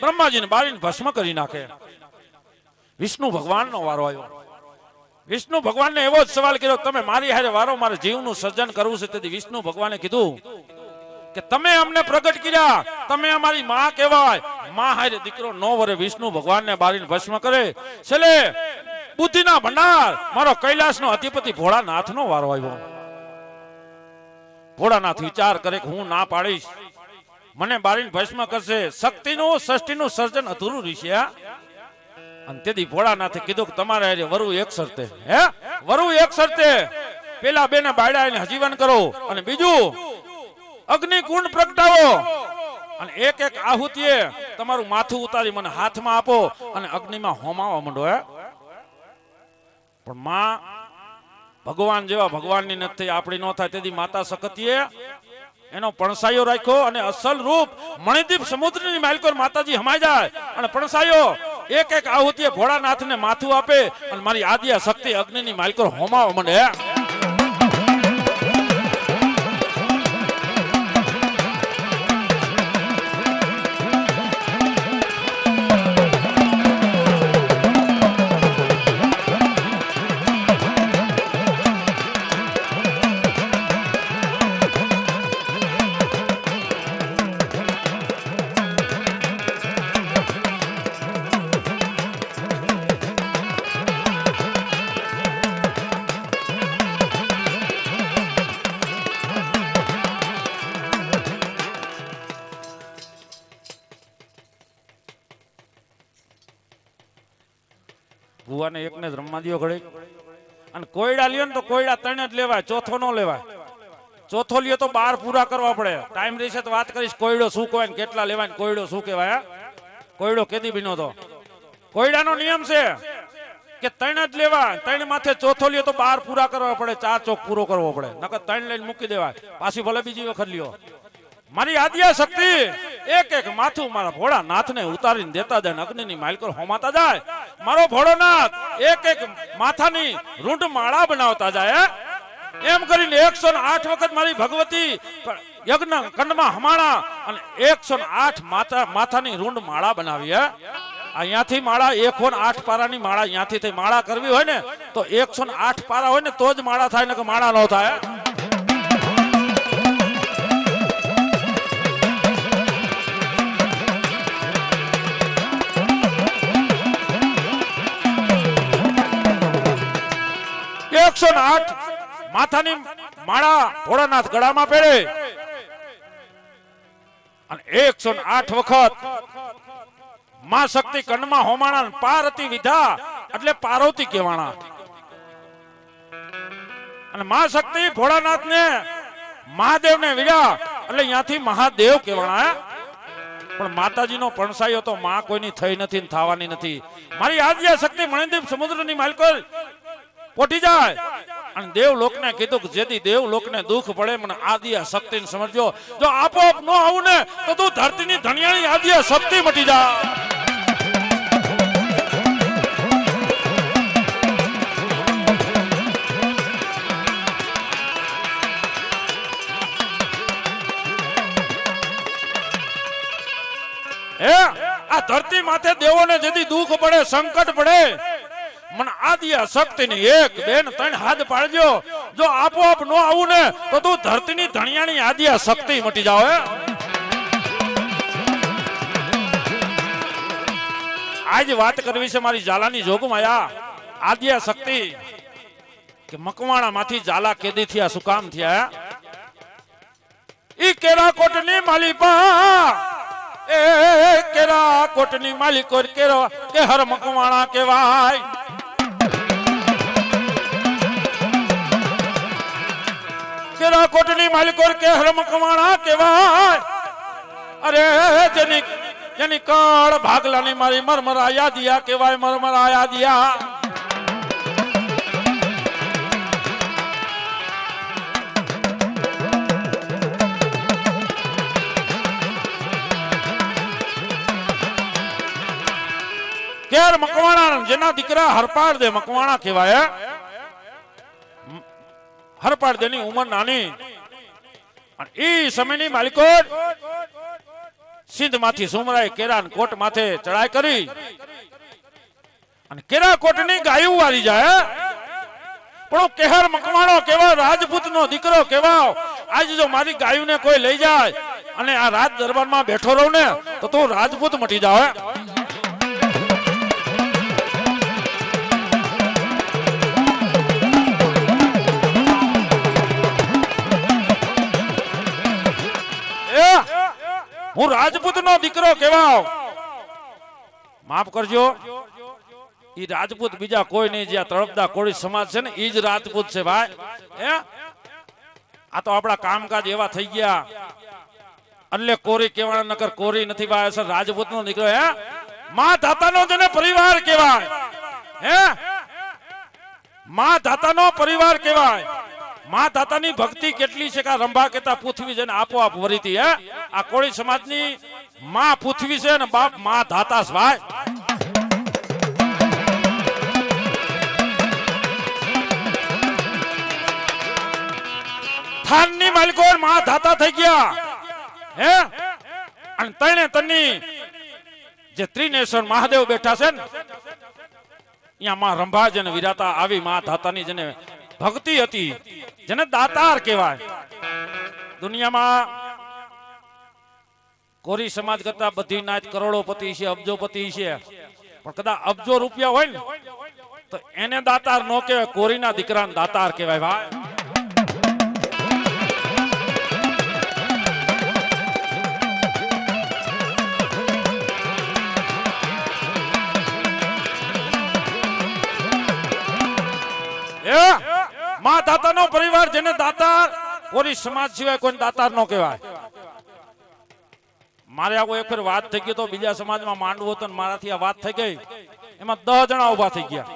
બ્રહ્માજીને બાળીને ભસ્મ કરી નાખે. વિષ્ણુ ભગવાનનો વારો આવ્યો. વિષ્ણુ ભગવાનને એવો જ સવાલ કર્યો, તમે મારી હારે વારો, મારે જીવનું સર્જન કરવું છે. તેથી વિષ્ણુ ભગવાને કીધું કે, તમે અમને પ્રગટ કર્યા. તમે અમારી માં કહેવાય. માં હારે દીકરો નો વરે વિષ્ણુ ભગવાનને બારીને ભસ્મ કરે. છેલ્લે, બુદ્ધિના ભંડાર. મારો કૈલાસનો અધિપતિ ભોળાનાથનો વારો આવ્યો. ભોળાનાથ વિચાર કરે કે, હું ના પાડીશ. મને બારીને ભસ્મ કરશે. શક્તિનું ષષ્ઠીનું સર્જન અધૂરું રહેશે. અને તેથી ભોળાનાથે કીધું કે તમારે વરુ એક સરતે હે? વરુ એક સરતે પેલા બેને બાયડા એને હજીવન કરો. અને બીજું અગ્નિ કુંડ પ્રગટાવો. અને એક એક આહુતિએ તમારું માથું ઉતારી મને હાથમાં આપો અને અગ્નિમાં હોમાવા માંડો, હે. પણ માં, ભગવાન જેવા ભગવાનની નથી, આપણી ન થાય, તેથી માતા સખતીએ એનો પણસાયો રાખ્યો અને અસલ રૂપ મણિદીપ સમુદ્રની માલકોર માતાજી હમાઈ જાય. અને પણસાયો, એક એક આહુતિએ ભોળાનાથને માથું આપે અને મારી આદ્યા શક્તિ અગ્નિની માલકોર હોમાવા માંડે દ્યો ઘડીક. અને કોયડા લ્યો ને તો કોયડા ત્રણ જ લેવાય, ચોથો નો લેવાય. ચોથો લ્યો તો બાર પૂરા કરવા પડે. ટાઈમ રહેશે તો વાત કરીશ, કોયડો શું કહેવાય કેટલા લેવાય કોયડો શું કહેવાય કોયડો કેદી બીનો તો? કોયડાનો નિયમ છે કે ત્રણ જ લેવા ત્રણ માથે ચોથો લ્યો તો બાર પૂરા કરવા પડે, ચાર ચોક પૂરો કરવો પડે. નકર ત્રણ લઈને મૂકી દેવાય. પાછી ભલે બીજી વખત લ્યો. મારી આદ્યા શક્તિ એક એક માથું મારા ભોળા નાથને ઉતારીને દેતા જાય અગ્નિ અગ્નિની માલકર હોમાતા જાય. મારો ભોળોનાથ એક એક માથાની રૂંઢ માળા બનાવતા જાય એમ કરીને એકસો આઠ વખત મારી ભગવતી યજ્ઞ કંડમાં હમાણા અને એકસો આઠ માથા માથાની રૂંઢ માળા બનાવી, હે? અહીંયાથી માળા એકસો આઠ પારાની માળા અહીંયાથી માળા કરવી હોય ને, તો એકસો આઠ પારા હોય ને, તો જ માળા થાય ને કે માળા ન થાય એકસો આઠ માથાની માળા ભોળાનાથ ગળામાં પહેરે. અને એકસો ને આઠ વખતમાં શક્તિ કણમાં હોમાણા પારતી વિધા, એટલે પાર્વતી કહેવાણા. અને માં શક્તિ ભોળાનાથ ને મહાદેવ ને વિડા એટલે અહીંયાથી મહાદેવ કહેવાણા, હે? પણ માતાજીનો પણસાયો તો માં કોઈની થઈ નથી થવાની નથી. મારી આદ્ય શક્તિ મણિદીપ સમુદ્રની માલકોર પોટી જાય. અને દેવ લોકને કીધું કે જેથી દેવ લોકને દુઃખ પડે, મને આદિયા શક્તિને સમજો જો આપોઆપ ન આવું ને, તો તું ધરતીની ધણિયાની આદિયા શક્તિ મટી જા. હે? આ ધરતી માથે દેવોને જેથી દુઃખ પડે, સંકટ પડે મને આદિયા શક્તિની એક બેન ત્રણ હાથ પાડજો. જો આપોઆપ નો આવું ને, તો તું ધરતીની ધણિયાની આદિયા શક્તિ મટી જાવ, હે. આજ વાત કરવી છે મારી ઝાલાની જોગમાયા આદ્યા શક્તિ કે મકવાણા માંથી ઝાલા કેદી થયા, શું કામ થયા? ઈ ની કોટની માલિપા એ કેરા કોટની માલિકો કેરો કે હર મકવાણા કેવાય કેરા માલિકોર માલિકો કે હર મકવાણા કેવાય અરે, જેની જેની કળ ભાગલાની મારી મરમરાયા દિયા કેવાય મરમરાયા દિયા કેર મકવાણા, જેના દીકરા હરપાળ દે મકવાણા કહેવાય? હરપાળ દેની ઉંમર નાની. કેરા. કોટ ગાયું વારી જાય. પણ કેહર મકવાણો કેવા રાજપૂત નો દીકરો કેવા, આજ જો મારી ગાયુંને કોઈ લઈ જાય અને આ રાજ દરબારમાં બેઠો રહું ને, તો તું રાજપૂત મટી જાવ હું રાજપૂત નો દીકરો કેવાવ માફ કરજો. ઈ રાજપૂત બીજા કોઈ નહીં, જ્યાં તળપદા કોળી સમાજ છે ને, ઈ જ રાજપૂત છે ભાઈ. હે? આ તો આપણા કામકાજ એવા થઈ ગયા. એટલે કોરી કેવાણા નકર કોરી નથી ભાઈ અસર રાજપૂત નો દીકરો, હે? મા દાતાનો જેને પરિવાર કહેવાય. હે? મા દાતાનો પરિવાર કહેવાય. મા દાતાની ભક્તિ કેટલી છે કે રંભા કેતા પૃથ્વી જેને આપોઆપ વરીતી હે? આ કોળી સમાજની માં પૃથ્વી છે ને બાપ મા દાતા ભાઈ. માલિકો માં ધાતા થઈ ગયા, હે? અને તણે તની જે ત્રિનેશ્વર મહાદેવ બેઠા છે ને અહીંયા રંભા જેને વિરાતા આવી માં ધાતાની જેને ભક્તિ હતી, જેને દાતાર કહેવાય. દુનિયામાં કોરી સમાજ કરતા બધી નાચ કરોડોપતિ છે, અબજોપતિ છે. પણ કદાચ અબજો રૂપિયા હોય ને, તો એને દાતાર નો કહેવાય, કોરીના દીકરાને દાતાર કહેવાય. ભાઈ પરિવાર જેને દાતાર, કોરી સમાજ સિવાય કોઈ દાતાર નો કહેવાય. મારે આવો એક ફેર વાત થઈ ગઈ તો બીજા સમાજમાં માંડવું હતું મારાથી આ વાત થઈ ગઈ. એમાં દસ જણા ઊભા થઈ ગયા.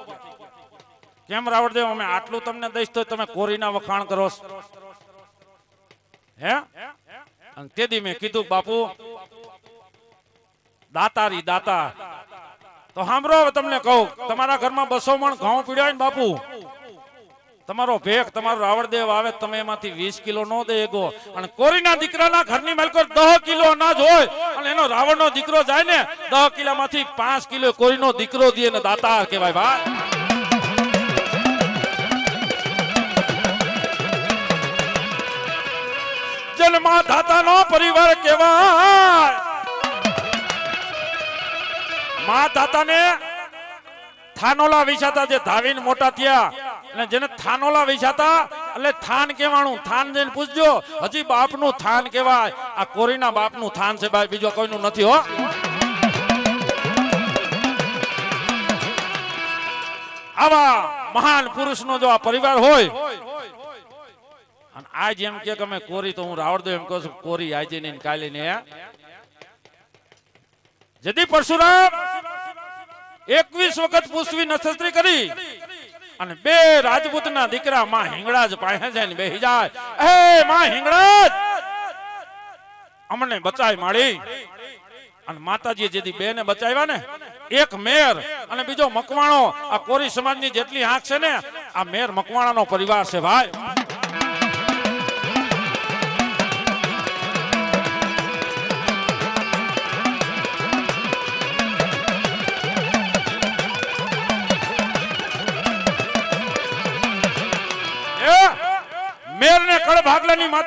કેમ રાવણદેવ અમે આટલું તમને દઈશ તો તમે કોરીના વખાણ કરો હે? અને તેથી મેં કીધું, બાપુ, દાતારી દાતા તો સાંભળો તમને કહું, તમારા ઘરમાં બસો મણ ઘઉં પીડ્યો ને બાપુ. તમારો ભેખ તમારો રાવણદેવ આવે, તમે એમાંથી વીસ કિલો નો દેગો. અને કોરીના દીકરાના ઘરની માલકો દહ કિલો અનાજ હોય, અને એનો રાવણનો દીકરો જાય ને, દહ કિલોમાંથી પાંચ કિલો કોરીનો દીકરો દે ને દાતા કહેવાય, ભાઈ. જન્મા દાતાનો પરિવાર કહેવાય. મા દાતાને થાનોલા વિસાતા જે ધાવીને મોટા થયા. અને જેને થાનોલા વિસાતા એટલે થાન કહેવાનું, થાન જઈને પૂછજો, હજી બાપનું થાન કહેવાય. આ કોરીના બાપનું થાન છે ભાઈ, બીજો કોઈનું નથી, હો. આવા મહાન પુરુષનો જો આ પરિવાર હોય, અને આજ એમ કે અમે કોરી, તો હું રાવણદેવ એમ કહું છું, કોરી આજે ને કાલે ને જદી પરશુરામ! એકવીસ વખત પુષ્વી નક્ષત્રી કરી અને બે રાજપૂતના દીકરા માં હિંગળાજ પાસે જઈને બેહી જાય. એ માં હિંગળાજ! અમને બચાય માળી અને માતાજી જેથી બે ને બચાવ્યા ને, એક મેર અને બીજો મકવાણો. આ કોરી સમાજની જેટલી આંખ છે ને, આ મેર મકવાણાનો પરિવાર છે ભાઈ.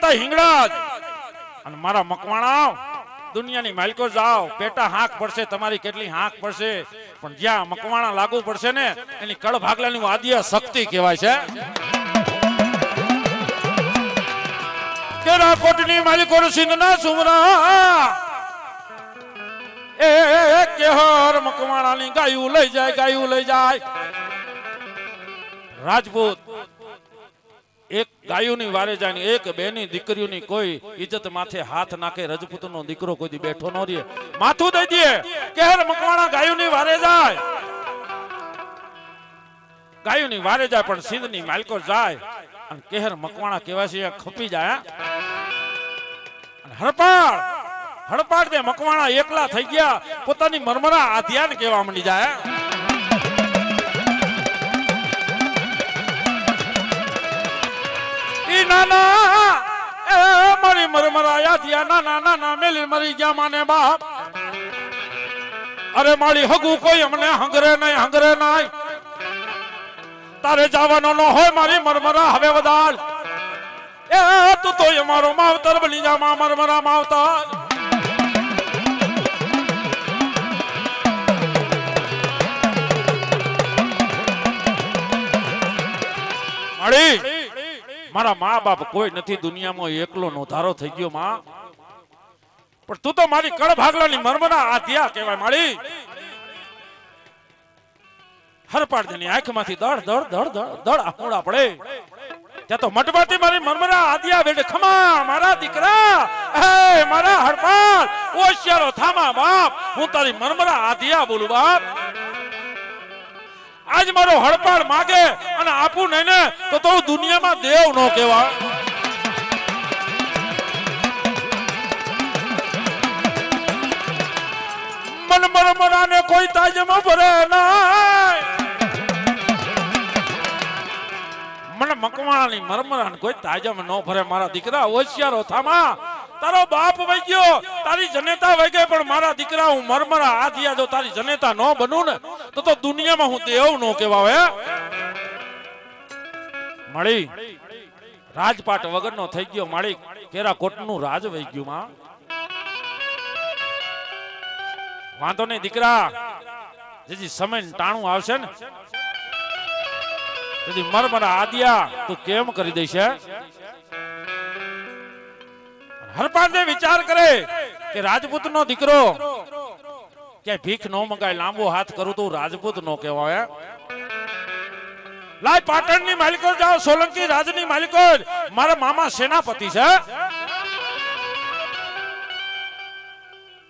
માતા હિંગળાજ. અને મારા મકવાણા દુનિયાની માલિકો જાઓ. પેટા હાંક પડશે, તમારી કેટલી હાંક પડશે. પણ જ્યાં મકવાણા લાગુ પડશે ને, એની કળ ભાગલાની આદ્ય શક્તિ કહેવાય છે. કેરા કોટની માલિકો સિંધના સુમરા. એ, કેહર મકવાણાની ગાયું લઈ જાય, ગાયું લઈ જાય. રાજપૂત એક ગાયોની વારે જાય એક બેની દીકરીઓની કોઈ ઇજ્જત માથે હાથ નાખે, રજપૂતનો દીકરો કોઈ બેઠો ન રહે. માથું દઈ દે કેર મકવાણા ગાયોની વારે જાય. ગાયોની વારે જાય પણ સિંધની માલકો જાય. અને કેહર મકવાણા કેવા છે ખપી જાય, હા? અને હડપાળ હડપાળ તે મકવાણા એકલા થઈ ગયા. પોતાની મરમરા ધ્યાન કેવા માંડી જાય નાના. એ મારી મારી મરમરાયા થયા નાના ના ના ના મેલી મરી ગયા માને બાપ. અરે મારી હગું કોઈ અમને હંગરે નહીં હંગરે નહીં. તારે જવાનો ન હોય મારી મરમરા હવે વધાર એ તું તો અમારો માવતર બની જા, મા મરમરા માવતર. મળી. મારા મા બાપ કોઈ નથી, દુનિયામાં એકલો નોધારો થઈ ગયો, માં. પણ તું તો મારી કળ ભાગલાની મર્મના આધ્યા કહેવાય, માળી. હરપાડની આંખમાંથી દળ દળ દળ દળ દળ આંખોડા પડે. ત્યાં તો મટમાંથી મારી મરમરા આદિયા બેટે ખમા, મારા દીકરા, હે, મારા હરપાળ ઓશિયારો થામા બાપ, હું તારી મરમરા આદિયા બોલું બાપ. આજ મારો હડપાડ માગે અને આપું નહીં ને તો તો દુનિયામાં દેવ નો કહેવાય. મન મરમરાને કોઈ તાજમાં ભરે નહીં. મને મકવાણાની મરમરાને કોઈ તાજમાં ન ભરે. મારા દીકરા હોશિયારો થામા તારો બાપ વઈ ગયો. તારી જનેતા ગઈ, પણ મારા દીકરા હું મરમરા આ થયા જો તારી જનેતા ન બનું ને, તો તો દુનિયામાં હું દેવ નો કહેવાય હે? મળી, રાજપાટ વગરનો થઈ ગયો માળી કેરા કોટનું રાજ વહી ગયું, માં. વાંધો નહીં, દીકરા. જેથી સમય ટાણું આવશે ને. તેથી મરમરા આદિયા તું કેમ કરી દઈશ હરપાલ વિચાર કરે. કે રાજપૂત નો દીકરો. ક્યાંય ભીખ નો મંગાય, લાંબો હાથ કરું તો રાજપૂત નો કહેવાય લાય પાટણની માલિકો જાઓ સોલંકી રાજની માલિકો મારા મામા સેનાપતિ છે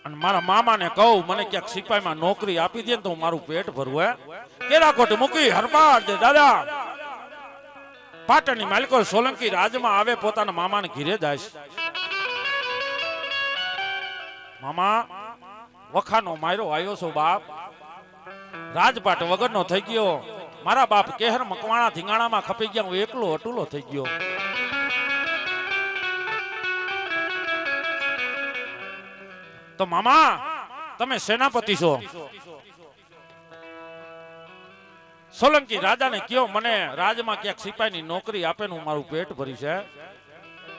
અને મારા મામાને કહું, મને ક્યાંક સિપાહીમાં નોકરી આપી દે તો મારું પેટ ભરવું હે? કેરાકોટ મૂકી હરપાડ દે, દાદા. પાટણની માલિકો સોલંકી રાજમાં આવે, પોતાના મામાને ઘીરે જાય. મામા, વખાનો માર્યો આવ્યો છો બાપ. રાજપાટ વગરનો થઈ ગયો. મારા બાપ કેહર મકવાણા ધીંગાણામાં ખપી ગયા, હું એકલો અટુલો થઈ ગયો. તો મામા, તમે સેનાપતિ છો? સોલંકી રાજાને કયો, મને રાજમાં ક્યાંક સિપાહીની નોકરી આપે ને મારું પેટ ભરી છે.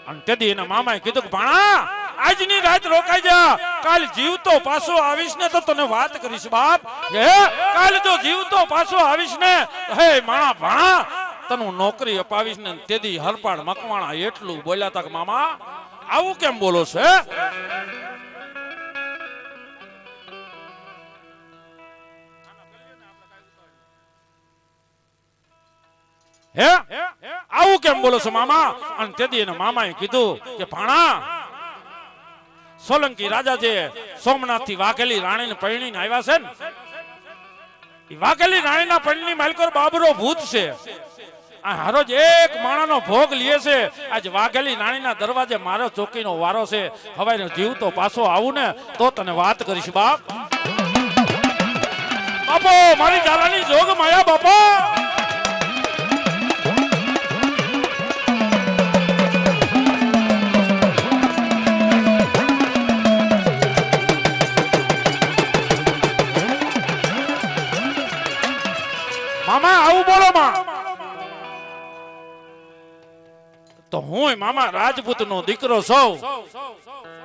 અને તેથી એના મામાએ કીધું કે, ભાણા આજની રાત રોકાઈ જા. કાલ જીવતો પાછો આવીશ ને તો તને વાત કરીશ, બાપ. હે? કાલ જો જીવતો પાછો આવીશ ને, હે માણા ભાણા, તને નોકરી અપાવીશ ને તેદી હરપાળ મકવાણા એટલું બોલ્યા તક મામા, આવું કેમ બોલો છે હે? આવું કેમ બોલો છો, મામા? અને તેથી એના મામાએ કીધું કે, ભાણા સોલંકી રાજા જે સોમનાથ વાઘેલી પરણી ને આવ્યા છે ને વાઘેલી રાણીના પરણી માલકોર બાબરો ભૂત છે. હરોજ એક માણાનો ભોગ લે છે. આજ વાઘેલી રાણીના દરવાજે મારો ચોકીનો વારો છે. હવે જીવ તો પાછો આવું ને, તો તને વાત કરીશ બાપ. બાપો, મારી જાલાની જોગ માયા બાપા. હું મામા રાજપૂત નો દીકરો સૌ.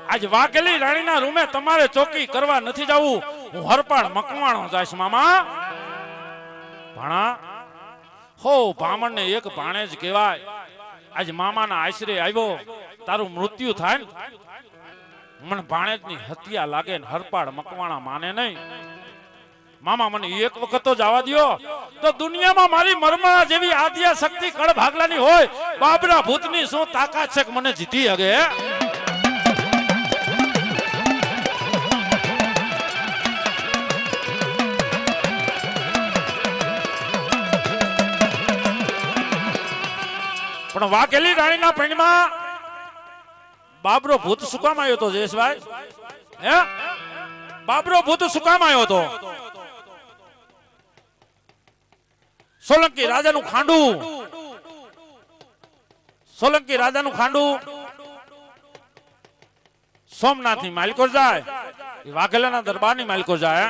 આજ વાઘેલી રાણીના રૂમે તમારે ચોકી કરવા નથી જવું. હું હરપાળ મકવાણો જાઈશ, મામા. ભણા, હો બ્રાહ્મણ ને એક ભાણે જ કહેવાય. આજ મામાના આશરે આવ્યો. તારું મૃત્યુ થાય ને. મને ભાણેજની હત્યા લાગે ને હરપાળ મકવાણા માને નહીં. મામા, મને એક વખત તો જવા દ્યો. તો દુનિયામાં મારી મરમણા જેવી આદ્યા શક્તિ કળ ભાગલાની હોય, બાબરા ભૂતની શું તાકાત છે મને જીતી હગે પણ વાઘેલી રાણીના પૈણમાં બાબરો ભૂત સુકામ કામ આવ્યો તો જયેશભાઈ. હે? બાબરો ભૂત સુકામ કામ આવ્યો તો સોલંકી રાજાનું ખાંડું. સોલંકી રાજાનું ખાંડું. સોમનાથની માલિકો જાય. વાઘેલાના વાઘેલાના દરબારની માલિકો જાય.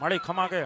મળી ખમા કે.